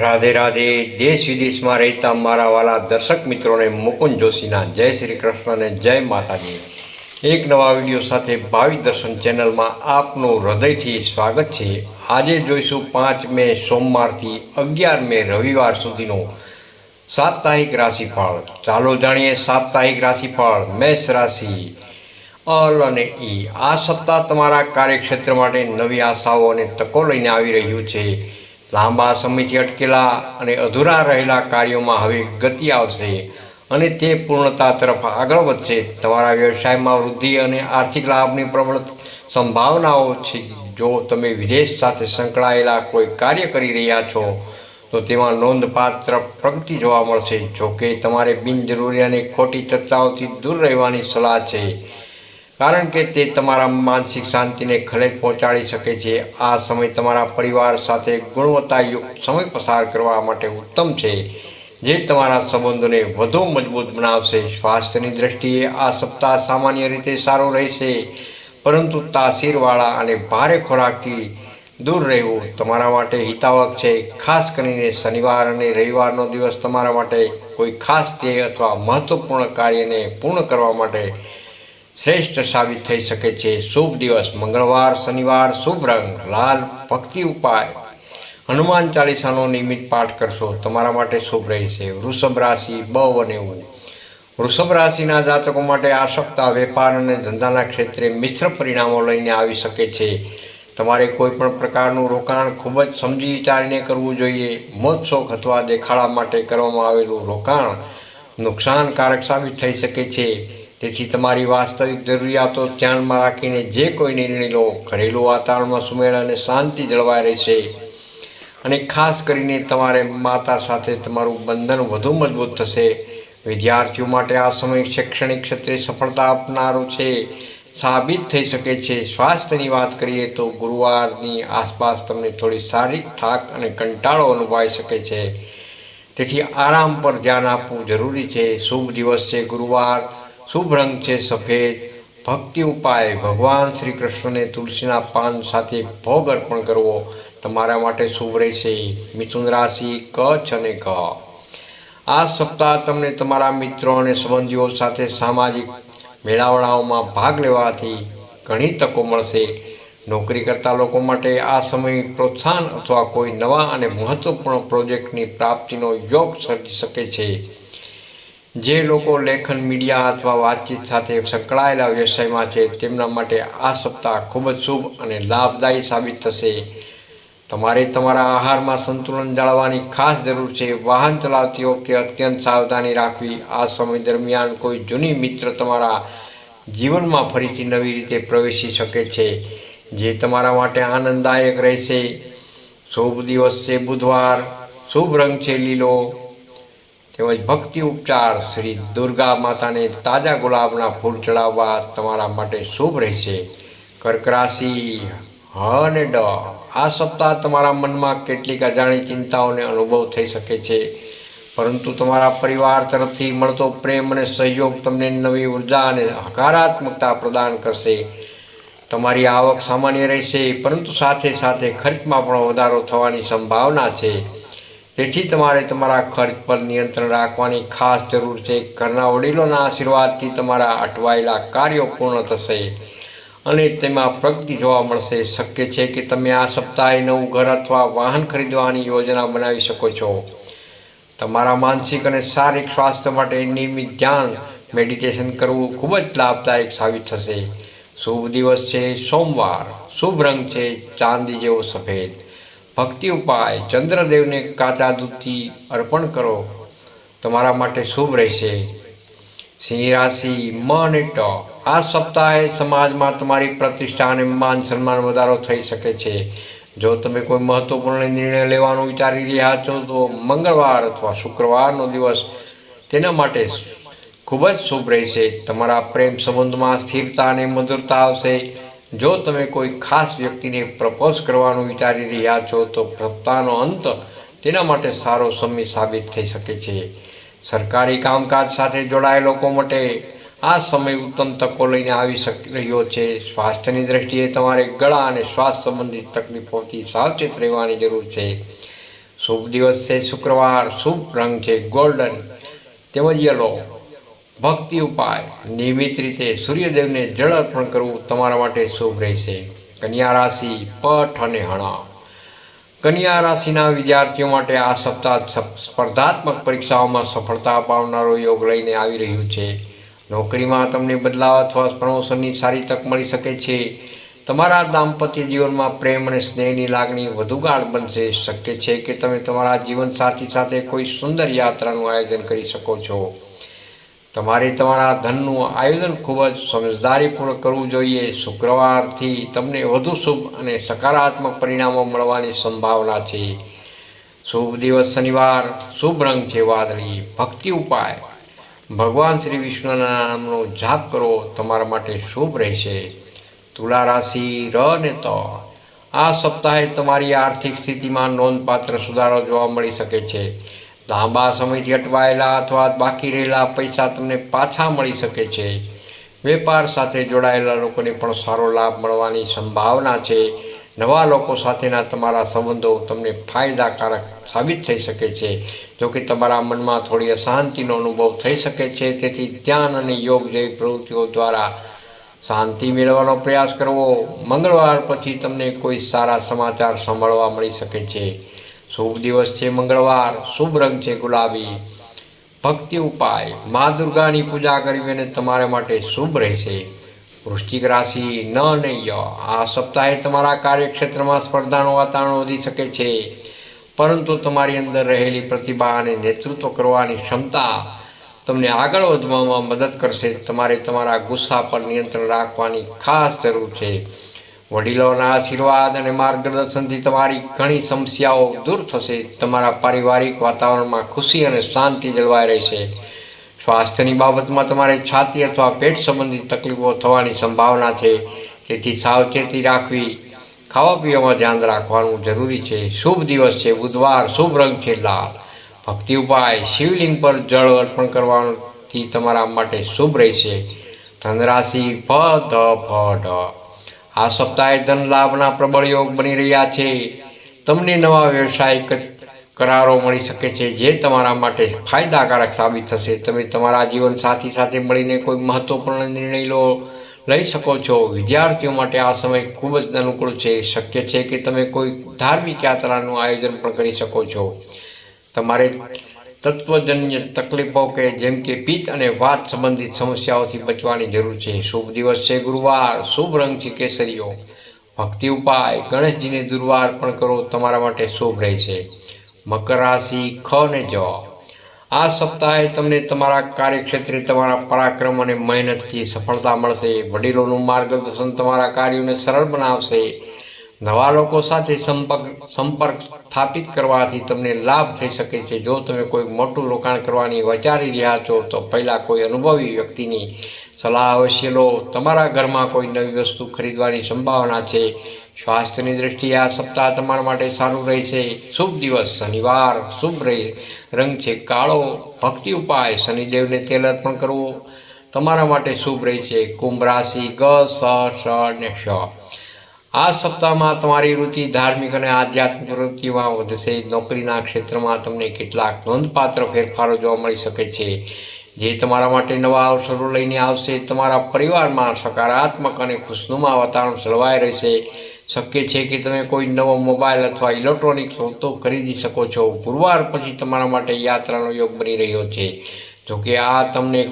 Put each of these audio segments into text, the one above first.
રાધે રાધે, દેશ વિદેશમાં રહેતા મારા વાલા દર્શક મિત્રોને મુકુંદ જોશીના જય શ્રી કૃષ્ણ અને જય માતાજી. એક નવા વીડિયો સાથે ભાવિ દર્શન ચેનલમાં આપનું હૃદયથી સ્વાગત છે. આજે જોઈશું પાંચ મે સોમવારથી અગિયાર મે રવિવાર સુધીનો સાપ્તાહિક રાશિફળ. ચાલો જાણીએ સાપ્તાહિક રાશિફળ, મેષ રાશિ, અલ અને ઈ આ સપ્તાહ તમારા કાર્યક્ષેત્ર માટે નવી આશાઓ અને તકો લઈને આવી રહ્યું છે. લાંબા સમયથી અટકેલા અને અધૂરા રહેલા કાર્યોમાં હવે ગતિ આવશે અને તે પૂર્ણતા તરફ આગળ વધશે. તમારા વ્યવસાયમાં વૃદ્ધિ અને આર્થિક લાભની પ્રબળ સંભાવનાઓ છે. જો તમે વિદેશ સાથે સંકળાયેલા કોઈ કાર્ય કરી રહ્યા છો, તો તેમાં નોંધપાત્ર પ્રગતિ જોવા મળશે. જોકે તમારે બિનજરૂરી અને ખોટી ચર્ચાઓથી દૂર રહેવાની સલાહ છે. કારણ કે તે તમારા માનસિક શાંતિને ખલેલ પહોંચાડી શકે છે. આ સમય તમારા પરિવાર સાથે ગુણવત્તાયુક્ત સમય પસાર કરવા માટે ઉત્તમ છે, જે તમારા સંબંધોને વધુ મજબૂત બનાવશે. સ્વાસ્થ્યની દ્રષ્ટિએ આ સપ્તાહ સામાન્ય રીતે સારો રહેશે, પરંતુ તાસીરવાળા અને ભારે ખોરાકથી દૂર રહેવું તમારા માટે હિતાવક છે. ખાસ કરીને શનિવાર અને રવિવારનો દિવસ તમારા માટે કોઈ ખાસ ધ્યેય અથવા મહત્વપૂર્ણ કાર્યને પૂર્ણ કરવા માટે શ્રેષ્ઠ સાબિત થઈ શકે છે. શુભ દિવસ, મંગળવાર, શનિવાર, શુભ રંગ, લાલ ભક્તિ ઉપાય. હનુમાન ચાલીસાનો નિયમિત પાઠ કરશો. તમારા માટે શુભ રહેશે. વૃષભ રાશિ બવ અને ઉ. વૃષભ રાશિના જાતકો માટે આ સપ્તાહ વેપાર અને ધંધાના ક્ષેત્રે મિશ્ર પરિણામો લઈને આવી શકે છે. તમારે કોઈ પણ પ્રકારનું રોકાણ ખૂબ જ સમજી વિચારીને કરવું જોઈએ. મોજશોખ અથવા દેખાડા માટે કરવામાં આવેલું રોકાણ નુકસાનકારક સાબિત થઈ શકે છે. તેથી તમારી વાસ્તવિક જરૂરિયાતો ધ્યાનમાં રાખીને જે કોઈ નિર્ણય લો, ઘરેલું વાતાવરણમાં સુમેળ અને શાંતિ જળવાઈ રહેશે. અને ખાસ કરીને તમારે માતા સાથે તમારું બંધન વધુ મજબૂત થશે. વિદ્યાર્થીઓ માટે આ સમય શૈક્ષણિક ક્ષેત્રે સફળતા આપનારો છે. સાબિત થઈ શકે છે. સ્વાસ્થ્યની વાત કરીએ તો ગુરુવારની આસપાસ તમને થોડી શારીરિક થાક અને કંટાળો અનુભવાઈ શકે છે. તેથી આરામ પર ધ્યાન આપવું જરૂરી છે. શુભ દિવસ છે ગુરુવાર. શુભ રંગ છે સફેદ, ભક્તિ ઉપાય ભગવાન શ્રી કૃષ્ણને તુલસીના પાન સાથે ભોગ અર્પણ કરવો તમારા માટે શુભ રહેશે. મિથુન રાશિ કચ્છ અને ક આ સપ્તાહ તમને તમારા મિત્રો અને સંબંધીઓ સાથે સામાજિક મેળાવડાઓમાં ભાગ લેવાથી ઘણી તકો મળશે. નોકરી કરતા લોકો માટે આ સમય પ્રોત્સાહન અથવા કોઈ નવા અને મહત્વપૂર્ણ પ્રોજેક્ટની પ્રાપ્તિનો યોગ સર્જી શકે છે. જે લોકો લેખન, મીડિયા અથવા વાતચીત સાથે સંકળાયેલા વ્યવસાયમાં છે, તેમના માટે આ સપ્તાહ ખૂબ જ શુભ અને લાભદાયી સાબિત થશે. તમારે તમારા આહારમાં સંતુલન જાળવવાની ખાસ જરૂર છે. વાહન ચલાવતી વખતે અત્યંત સાવધાની રાખવી. આ સમય દરમિયાન કોઈ જૂની મિત્ર તમારા જીવનમાં ફરીથી નવી રીતે પ્રવેશી શકે છે, જે તમારા માટે આનંદદાયક રહેશે. શુભ દિવસ છે બુધવાર. શુભ રંગ છે લીલો. તેમજ ભક્તિ ઉપચાર શ્રી દુર્ગા માતાને તાજા ગુલાબના ફૂલ ચડાવવા તમારા માટે શુભ રહેશે. કર્ક રાશિ હ અને ડ. આ સપ્તાહ તમારા મનમાં કેટલીક અજાણી ચિંતાઓને અનુભવ થઈ શકે છે. પરંતુ તમારા પરિવાર તરફથી મળતો પ્રેમ અને સહયોગ તમને નવી ઊર્જા અને હકારાત્મકતા પ્રદાન કરશે. તમારી આવક સામાન્ય રહેશે, પરંતુ સાથે સાથે ખર્ચમાં પણ વધારો થવાની સંભાવના છે. તેથી તમારે તમારા ખર્ચ પર નિયંત્રણ રાખવાની ખાસ જરૂર છે. ઘરના વડીલોના આશીર્વાદથી તમારા અટવાયેલા કાર્યો પૂર્ણ થશે અને તેમાં પ્રગતિ જોવા મળશે. શક્ય છે કે તમે આ સપ્તાહે નવું ઘર અથવા વાહન ખરીદવાની યોજના બનાવી શકો છો. તમારા માનસિક અને શારીરિક સ્વાસ્થ્ય માટે નિયમિત ધ્યાન, મેડિટેશન કરવું ખૂબ જ લાભદાયક સાબિત થશે. શુભ દિવસ છે સોમવાર. શુભ રંગ છે ચાંદી જેવો સફેદ. ભક્તિ ઉપાય ચંદ્રદેવને કાચા દૂધથી અર્પણ કરો. તમારા માટે શુભ રહેશે. સિંહ રાશિ મન ટ. આ સપ્તાહે સમાજમાં તમારી પ્રતિષ્ઠા અને માન સન્માન વધારો થઈ શકે છે. જો તમે કોઈ મહત્વપૂર્ણ નિર્ણય લેવાનું વિચારી રહ્યા છો, તો મંગળવાર અથવા શુક્રવારનો દિવસ તેના માટે ખૂબ જ શુભ રહેશે. તમારા પ્રેમ સંબંધમાં સ્થિરતા અને મધુરતા આવશે. જો તમે કોઈ ખાસ વ્યક્તિને પ્રપોઝ કરવાનું વિચારી રહ્યા છો, તો સપ્તાહનો અંત તેના માટે સારો સમય સાબિત થઈ શકે છે. સરકારી કામકાજ સાથે જોડાયેલા લોકો માટે આ સમય ઉત્તમ તકો લઈને આવી શકી, રહ્યો છે. સ્વાસ્થ્યની દ્રષ્ટિએ તમારે ગળા અને શ્વાસ સંબંધિત તકલીફોથી સાવચેત રહેવાની જરૂર છે. શુભ દિવસ છે શુક્રવાર. શુભ રંગ છે. ગોલ્ડન. તેમજ યલો. ભક્તિ ઉપાય. નિયમિત રીતે સૂર્યદેવને જળ અર્પણ કરવું તમારા માટે શુભ રહેશે. કન્યા રાશિ પઠ અને હણા. કન્યા રાશિના વિદ્યાર્થીઓ માટે આ સપ્તાહ સ્પર્ધાત્મક પરીક્ષાઓમાં સફળતા અપાવનારો યોગ લઈને આવી રહ્યું છે. નોકરીમાં તમને બદલાવ અથવા પ્રમોશનની સારી તક મળી શકે છે. તમારા દાંપત્ય જીવનમાં પ્રેમ અને સ્નેહની લાગણી વધુ ગાઢ બનશે. શક્ય છે કે તમે તમારા જીવનસાથી સાથે કોઈ સુંદર યાત્રાનું આયોજન કરી શકો છો. તમારે તમારા ધનનું આયોજન ખૂબ જ સમજદારીપૂર્વક કરવું જોઈએ. શુક્રવારથી તમને વધુ શુભ અને સકારાત્મક પરિણામો મળવાની સંભાવના છે. શુભ દિવસ શનિવાર, શુભ રંગ છે વાદળી. ભક્તિ ઉપાય. ભગવાન શ્રી વિષ્ણુના નામનો જાપ કરો, તમારા માટે શુભ રહેશે. તુલા રાશિ ર ને ત. આ સપ્તાહે તમારી આર્થિક સ્થિતિમાં નોંધપાત્ર સુધારો જોવા મળી શકે છે. લાંબા સમયથી અટવાયેલા અથવા બાકી રહેલા પૈસા તમને પાછા મળી શકે છે. વેપાર સાથે જોડાયેલા લોકોને પણ સારો લાભ મળવાની સંભાવના છે. નવા લોકો સાથેના તમારા સંબંધો તમને ફાયદાકારક સાબિત થઈ શકે છે. જો કે તમારા મનમાં થોડી અશાંતિનો અનુભવ થઈ શકે છે, તેથી ધ્યાન અને યોગ જેવી પ્રવૃત્તિઓ દ્વારા શાંતિ મેળવવાનો પ્રયાસ કરવો. મંગળવાર પછી તમને કોઈ સારા સમાચાર સાંભળવા મળી શકે છે. શુભ દિવસ છે, મંગળવાર, શુભ રંગ છે, ગુલાબી. ભક્તિ ઉપાય. મા દુર્ગાની પૂજા કરવી અને તમારા માટે શુભ રહેશે. વૃશ્ચિક રાશિ ન અને ય આ સપ્તાહે તમારા કાર્યક્ષેત્રમાં સ્પર્ધાનું વાતાવરણ વધી શકે છે. પરંતુ તમારી અંદર રહેલી પ્રતિભા અને નેતૃત્વ કરવાની ક્ષમતા તમને આગળ વધવામાં મદદ કરશે. તમારે તમારા ગુસ્સા પર નિયંત્રણ રાખવાની ખાસ જરૂર છે. વડીલોના આશીર્વાદ અને માર્ગદર્શનથી તમારી ઘણી સમસ્યાઓ દૂર થશે. તમારા પારિવારિક વાતાવરણમાં ખુશી અને શાંતિ જળવાઈ રહેશે. સ્વાસ્થ્યની બાબતમાં તમારે છાતી અથવા પેટ સંબંધિત તકલીફો થવાની સંભાવના છે. તેથી સાવચેતી રાખવી, ખાવા પીવામાં ધ્યાન રાખવાનું જરૂરી છે. શુભ દિવસ છે. બુધવાર શુભ રંગ છે, લાલ. ભક્તિ ઉપાય, શિવલિંગ પર જળ અર્પણ કરવાથી તમારા માટે શુભ રહેશે. ધનરાશિ ફ ધ ફ ઢ આ સપ્તાહે ધન લાભના પ્રબળ યોગ બની રહ્યા છે. તમને નવા વ્યવસાયિક કરારો મળી શકે છે, જે તમારા માટે ફાયદાકારક સાબિત થશે. તમે તમારા જીવનસાથી સાથે મળીને કોઈ મહત્વપૂર્ણ નિર્ણય લો લઈ શકો છો. વિદ્યાર્થીઓ માટે આ સમય ખૂબ જ અનુકૂળ છે. શક્ય છે કે તમે કોઈ ધાર્મિક યાત્રાનું આયોજન પણ કરી શકો છો. તમારે તત્વજન્ય તકલીફો કે જેમ કે પિત્ત અને વાત સંબંધિત સમસ્યાઓથી બચવાની જરૂર છે. શુભ દિવસ છે ગુરુવાર. શુભ રંગ છે કેસરીઓ. ભક્તિ ઉપાય. ગણેશજીને દુર્વાર પણ કરો. તમારા માટે શુભ રહેશે મકર રાશિ, ખ ને જ. આ સપ્તાહે તમને તમારા કાર્યક્ષેત્રે તમારા પરાક્રમ અને મહેનતથી સફળતા મળશે. વડીલોનું માર્ગદર્શન તમારા કાર્યોને સરળ બનાવશે. નવા લોકો સાથે સંપર્ક સંપર્ક સ્થાપિત કરવાથી તમને લાભ થઈ શકે છે. જો તમે કોઈ મોટું રોકાણ કરવાની વિચારી રહ્યા છો, તો પહેલાં કોઈ અનુભવી વ્યક્તિની સલાહ અવશ્ય લો. તમારા ઘરમાં કોઈ નવી વસ્તુ ખરીદવાની સંભાવના છે. સ્વાસ્થ્યની દ્રષ્ટિએ આ સપ્તાહ તમારા માટે સારું રહેશે. શુભ દિવસ, શનિવાર, શુભ રહે રંગ છે કાળો. ભક્તિ ઉપાય, શનિદેવને તેલ અર્પણ કરવું તમારા માટે શુભ રહેશે. કુંભ રાશિ ગ, સ શ ને શ આ સપ્તાહમાં તમારી રુચિ ધાર્મિક અને આધ્યાત્મિક પ્રવૃત્તિમાં વધશે. નોકરીના ક્ષેત્રમાં તમને કેટલાક નોંધપાત્ર ફેરફારો જોવા મળી શકે છે. જે તમારા માટે નવા અવસરો લઈને આવશે, તમારા પરિવારમાં સકારાત્મક અને ખુશનુમા વાતાવરણ જળવાઈ રહેશે. શક્ય છે કે તમે કોઈ નવો મોબાઈલ અથવા ઇલેક્ટ્રોનિક વસ્તુ ખરીદી શકો છો. ગુરુવાર પછી તમારા માટે યાત્રાનો યોગ બની રહ્યો છે. જોકે આ તમને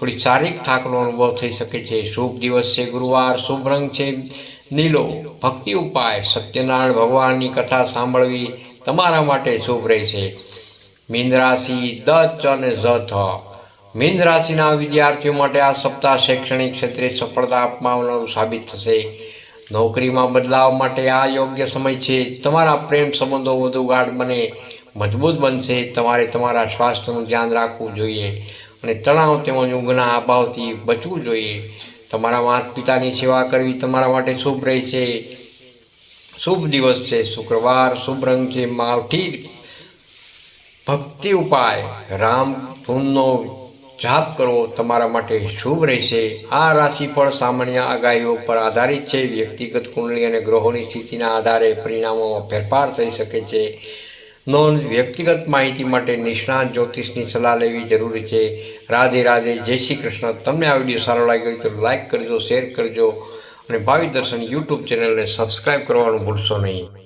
થોડી શારીરિક થાકનો અનુભવ થઈ શકે છે. શુભ દિવસ છે ગુરુવાર. શુભ રંગ છે. નીલો, ભક્તિ ઉપાય સત્યનારાયણ ભગવાનની કથા સાંભળવી તમારા માટે શુભ રહેશે. મીન દ ચ અને ઝ થ મીન રાશિના વિદ્યાર્થીઓ માટે આ સપ્તાહ શૈક્ષણિક ક્ષેત્રે સફળતા આપવાનું સાબિત થશે. નોકરીમાં બદલાવ માટે આ યોગ્ય સમય છે. તમારા પ્રેમ સંબંધો વધુ ગાઢ બને, મજબૂત બનશે. તમારે તમારા સ્વાસ્થ્યનું ધ્યાન રાખવું જોઈએ અને તણાવ તેમજ ઊંઘના અભાવથી બચવું જોઈએ. તમારા માતા પિતાની સેવા કરવી તમારા માટે શુભ રહેશે શુભ દિવસ છે. શુક્રવાર શુભ રંગ છે. માવઠી ભક્તિ ઉપાય. રામ ધૂનનો જાપ કરવો તમારા માટે શુભ રહેશે આ રાશિફળ સામાન્ય આગાહીઓ પર આધારિત છે. વ્યક્તિગત કુંડળી અને ગ્રહોની સ્થિતિના આધારે પરિણામોમાં ફેરફાર થઈ શકે છે. નોંધ વ્યક્તિગત માહિતી માટે નિષ્ણાત જ્યોતિષની સલાહ લેવી જરૂરી છે. રાધે રાધે, જય શ્રી કૃષ્ણ. તમને આ વીડિયો સારો લાગ્યો હોય તો લાઈક કરજો શેર કરજો અને ભાવિ દર્શન યુટ્યુબ ચેનલને સબસ્ક્રાઈબ કરવાનું ભૂલશો નહીં.